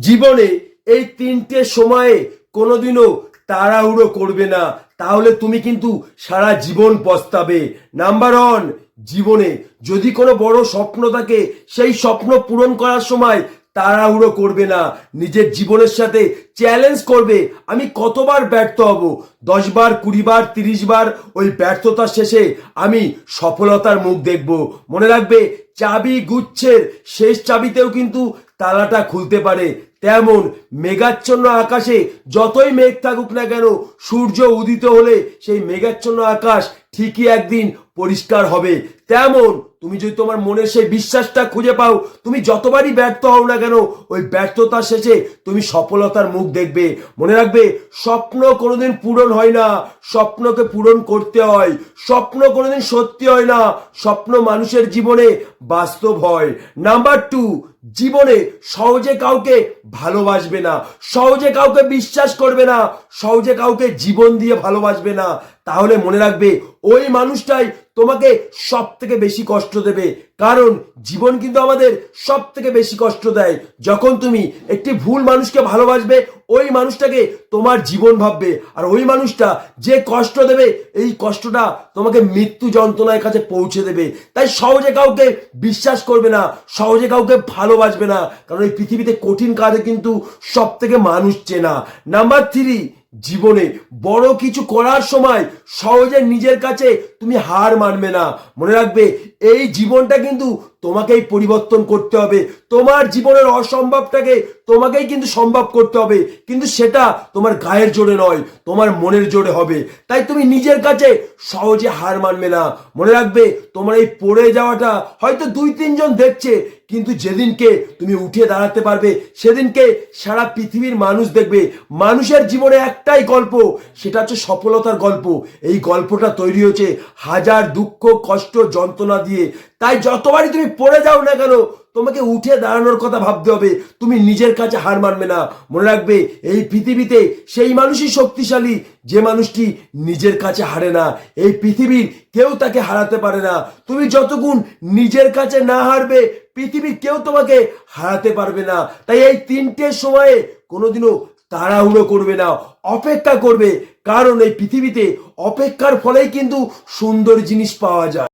জীবনে এই তিনটে সময়ে কোনোদিনও তাড়াহুড়ো করবে না। তাহলে তুমি কিন্তু সারা জীবন পস্তাবে। নাম্বার ওয়ান জীবনে যদি কোনো বড় স্বপ্ন থাকে, সেই স্বপ্ন পূরণ করার সময় তাড়াহুড়ো করবে না। নিজের জীবনের সাথে চ্যালেঞ্জ করবে। আমি কতবার ব্যর্থ হব? দশ বার, কুড়ি বার, তিরিশ বার, ওই ব্যর্থতার শেষে আমি সফলতার মুখ দেখব। মনে রাখবে, চাবি গুচ্ছের শেষ চাবিতেও কিন্তু তালাটা খুলতে পারে। তেমন মেঘাচ্ছন্ন আকাশে যতই মেঘ থাকুক না কেন, সূর্য উদিত হলে সেই মেঘাচ্ছন্ন আকাশ ঠিকই একদিন পরিষ্কার হবে। তেমন তুমি যদি তোমার মনের সেই বিশ্বাসটা খুঁজে পাও, তুমি যতবারই ব্যর্থ হও না কেন, ওই ব্যর্থতার শেষে তুমি সফলতার মুখ দেখবে। মনে রাখবে, স্বপ্ন কোনোদিন পূরণ হয় না, স্বপ্নকে পূরণ করতে হয়। স্বপ্ন কোনোদিন সত্যি হয় না, স্বপ্ন মানুষের জীবনে বাস্তব হয়। নাম্বার টু জীবনে সহজে কাউকে ভালোবাসবে না, সহজে কাউকে বিশ্বাস করবে না, সহজে কাউকে জীবন দিয়ে ভালোবাসবে না। তাহলে মনে রাখবে, ওই মানুষটাই তোমাকে সব থেকে বেশি কষ্ট দেবে। কারণ জীবন কিন্তু আমাদের সব থেকে বেশি কষ্ট দেয়। যখন তুমি একটি ভুল মানুষকে ভালোবাসবে, ওই মানুষটাকে তোমার জীবন ভাববে। আর ওই মানুষটা যে কষ্ট দেবে, এই কষ্টটা তোমাকে মৃত্যু যন্ত্রণার কাছে পৌঁছে দেবে। তাই সহজে কাউকে বিশ্বাস করবে না, সহজে কাউকে ভালোবাসবে না। কারণ এই পৃথিবীতে কঠিন কাজে কিন্তু সব থেকে মানুষ চেনা। নাম্বার থ্রি জীবনে বড় কিছু করার সময় সহজে নিজের কাছে তুমি হার মানবে না। মনে রাখবে, এই জীবনটা কিন্তু তোমাকেই পরিবর্তন করতে হবে। তোমার জীবনের অসম্ভবটাকে তোমাকেই কিন্তু সম্ভব করতে হবে। কিন্তু সেটা তোমার গায়ের জোরে নয়, তোমার মনের জোরে হবে। তাই তুমি নিজের কাছে সহজে হার মানবে না। মনে রাখবে, তোমার এই পড়ে যাওয়াটা হয়তো দুই, তিনজন দেখছে, কিন্তু যেদিনকে তুমি উঠে দাঁড়াতে পারবে, সেদিনকে সারা পৃথিবীর মানুষ দেখবে। মানুষের জীবনে একটাই গল্প, সেটা হচ্ছে সফলতার গল্প। এই গল্পটা তৈরি হয়েছে হাজার দুঃখ, কষ্ট, যন্ত্রণা দিয়ে। তাই যতবারই তুমি পড়ে যাও না কেন, তোমাকে উঠে দাঁড়ানোর কথা ভাবতে হবে। তুমি নিজের কাছে হার মানবে না। মনে রাখবে, এই পৃথিবীতে সেই মানুষই শক্তিশালী, যে মানুষটি নিজের কাছে হারে না। এই পৃথিবীর কেউ তাকে হারাতে পারে না। তুমি যতক্ষণ নিজের কাছে না হারবে পৃথিবীর কেউ তোমাকে হারাতে পারবে না। তাই এই তিনটে সময়ে কোনোদিনও তাড়াহুড়ো করবে না, অপেক্ষা করবে। কারণ এই পৃথিবীতে অপেক্ষার ফলেই কিন্তু সুন্দর জিনিস পাওয়া যায়।